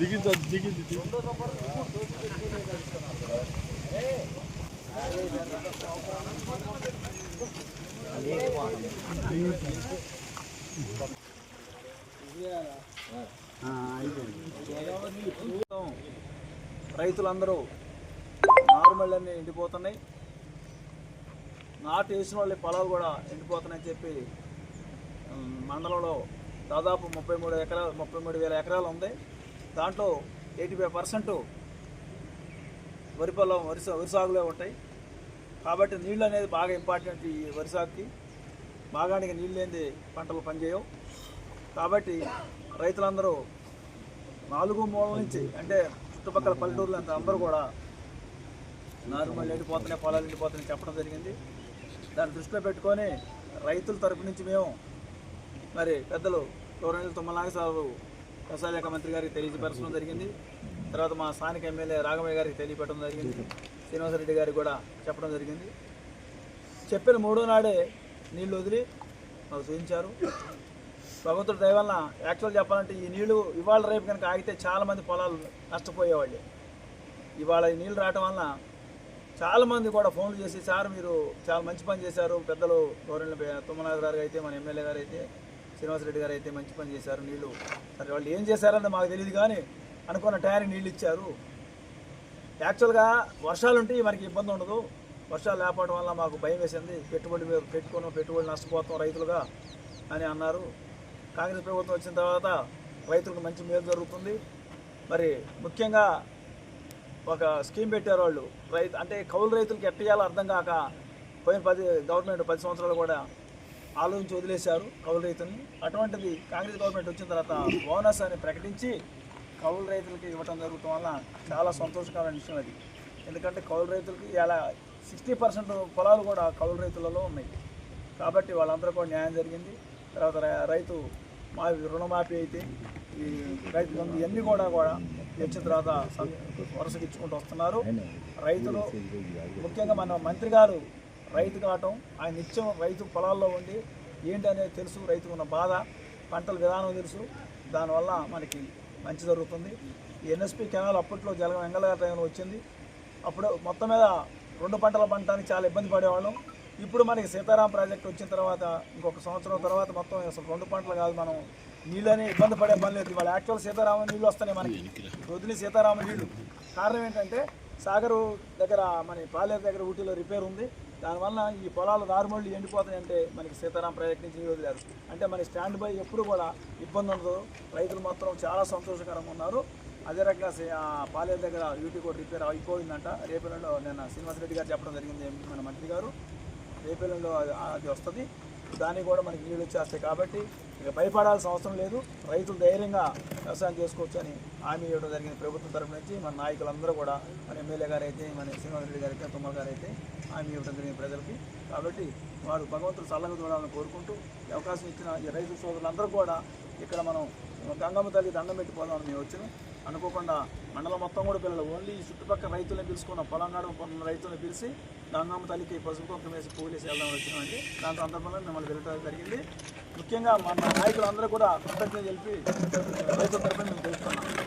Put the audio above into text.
దిగింది దిగింది రైతులందరూ నారుమళ్ళన్నీ ఎండిపోతున్నాయి. నాటు వేసిన వాళ్ళ పొలాలు కూడా ఎండిపోతున్నాయని చెప్పి మండలంలో దాదాపు ముప్పై మూడు ఎకరాలు ముప్పై మూడు వేల ఎకరాలు ఉంది. దాంట్లో ఎయిటీ ఫైవ్ పర్సెంట్ వరి పొలం వరి వరి సాగులే ఉంటాయి. కాబట్టి నీళ్ళు అనేది బాగా ఇంపార్టెంట్ ఈ వరి సాగుకి. బాగానికి నీళ్ళు లేని పంటలు పనిచేయవు కాబట్టి రైతులందరూ నాలుగు మూల నుంచి అంటే చుట్టుపక్కల పల్లెటూరులు అంతా అందరూ కూడా నార్మల్ ఎండిపోతున్నాయి పొలాలు ఎండిపోతున్నాయి చెప్పడం జరిగింది. దాన్ని దృష్టిలో పెట్టుకొని రైతుల తరపు నుంచి మేము మరి పెద్దలు గౌరవనీయులు తుమ్మల నాగేశ్వరరావు వ్యవసాయ శాఖ మంత్రి గారికి తెలియపరచడం జరిగింది. తర్వాత మా స్థానిక ఎమ్మెల్యే రాఘవయ్య గారికి తెలియపెట్టడం జరిగింది. శ్రీనివాసరెడ్డి గారికి కూడా చెప్పడం జరిగింది. చెప్పిన మూడో నాడే నీళ్ళు వదిలి మాకు చూపించారు. భగవంతుడు దయ యాక్చువల్గా యాక్చువల్ చెప్పాలంటే ఈ నీళ్ళు ఇవాళ రేపు కనుక ఆగితే చాలామంది పొలాలు నష్టపోయేవాళ్ళు. ఇవాళ ఈ నీళ్ళు రావటం వలన చాలామంది కూడా ఫోన్లు చేసి సార్ మీరు చాలా మంచి పని చేశారు పెద్దలు గౌరవ తుమ్మనాథ్ గారు అయితే మన ఎమ్మెల్యే గారు అయితే శ్రీనివాసరెడ్డి గారు అయితే మంచి పని చేశారు నీళ్ళు సరే వాళ్ళు ఏం చేశారన్నది మాకు తెలియదు కానీ అనుకున్న టయానికి నీళ్ళు ఇచ్చారు. యాక్చువల్గా వర్షాలు ఉంటే మనకి ఇబ్బంది ఉండదు. వర్షాలు లేకపోవడం వల్ల మాకు భయం వేసింది. పెట్టుబడి మీద పెట్టుబడి నష్టపోతాం రైతులుగా అని అన్నారు. కాంగ్రెస్ ప్రభుత్వం వచ్చిన తర్వాత రైతులకు మంచి మేలు జరుగుతుంది. మరి ముఖ్యంగా ఒక స్కీమ్ పెట్టారు వాళ్ళు. రైతు అంటే కౌలు రైతులకు ఎట్టేయాలో అర్థం కాక పోయిన పది గవర్నమెంట్ పది సంవత్సరాలు కూడా ఆలోచించి వదిలేశారు కౌలు రైతుల్ని అటువంటిది కాంగ్రెస్ గవర్నమెంట్ వచ్చిన తర్వాత బోనస్ అని ప్రకటించి కౌలు రైతులకి ఇవ్వటం జరుగుతాం వల్ల చాలా సంతోషకరమైన విషయం అది. ఎందుకంటే కౌలు రైతులకి ఇలా సిక్స్టీ పర్సెంట్ పొలాలు కూడా కౌలు రైతులలో ఉన్నాయి. కాబట్టి వాళ్ళందరూ కూడా న్యాయం జరిగింది. తర్వాత రై- రైతు మా రుణమాఫీ అయితే ఈ రైతు బంధు ఇవన్నీ కూడా కూడా వచ్చిన తర్వాత వరుసకి ఇచ్చుకుంటూ వస్తున్నారు. రైతులు ముఖ్యంగా మన మంత్రి గారు రైతు కావటం ఆయన నిత్యం రైతు పొలాల్లో ఉండి ఏంటి అనేది తెలుసు రైతుకు ఉన్న బాధ పంటల విధానం తెలుసు. దానివల్ల మనకి మంచి జరుగుతుంది. ఈ ఎన్ఎస్పి కెనాల్ అప్పట్లో జల వెంగళ టైంలో వచ్చింది. అప్పుడు మొత్తం మీద రెండు పంటల పంటానికి చాలా ఇబ్బంది పడేవాళ్ళం. ఇప్పుడు మనకి సీతారాం ప్రాజెక్ట్ వచ్చిన తర్వాత ఇంకొక సంవత్సరం తర్వాత మొత్తం అసలు రెండు పంటలు కాదు మనం నీళ్ళని ఇబ్బంది పడే పని లేదు. ఇవాళ యాక్చువల్ సీతారామ నీళ్ళు వస్తున్నాయి మనకి. వదిలి సీతారామ నీళ్ళు. కారణం ఏంటంటే సాగరు దగ్గర మన పాలేరు దగ్గర ఊటీలో రిపేర్ ఉంది. దానివల్ల ఈ పొలాలు నార్మల్ ఎండిపోతాయంటే మనకి సీతారాం ప్రయత్నించి వదిలేరు అంటే మన స్టాండ్ బై ఎప్పుడు కూడా ఇబ్బంది ఉండదు. రైతులు మాత్రం చాలా సంతోషకరంగా ఉన్నారు. అదే రకంగా పాలేరు దగ్గర యూటీ కూడా రిపేర్ అయిపోయిందంట. రేపల్లలో నిన్న శ్రీనివాసరెడ్డి గారు చెప్పడం జరిగింది మన మంత్రి గారు. రేపల్లలో అది- అది వస్తుంది. దానికి కూడా మనకి నీళ్ళు వచ్చేస్తాయి కాబట్టి ఇక భయపడాల్సిన అవసరం లేదు. రైతులు ధైర్యంగా వ్యవసాయం చేసుకోవచ్చు అని హామీ ఇవ్వడం జరిగింది. ప్రభుత్వం తరపు నుంచి మన నాయకులందరూ కూడా మన ఎమ్మెల్యే గారు అయితే మన శ్రీనివాసరెడ్డి గారు అయితే తుమ్మల గారు అయితే హామీ ఇవ్వడం జరిగింది ప్రజలకి. కాబట్టి వాడు భగవంతుడు చల్లగా చూడాలని కోరుకుంటూ అవకాశం ఇచ్చిన ఈ రైతు సోదరులందరూ కూడా ఇక్కడ మనం గంగమ్మ తల్లి దండం పెట్టిపోదామని మేము వచ్చినాం అనుకోకుండా మండలం మొత్తం కూడా పిల్లలు. ఓన్లీ చుట్టుపక్కల రైతులను పిలుచుకున్న పొలంగాడు రైతులను పిలిచి గంగమ్మ తల్లికి పసుపు కుంకుమ వేసి పూలు వేసి వెళ్దాం వచ్చినామండి. దాని సందర్భంలో మిమ్మల్ని వెళ్ళడం జరిగింది. ముఖ్యంగా మన నాయకులందరూ కూడా కృతజ్ఞతలు తెలిపి రైతుల తరఫున మేము తెలుసుకున్నాం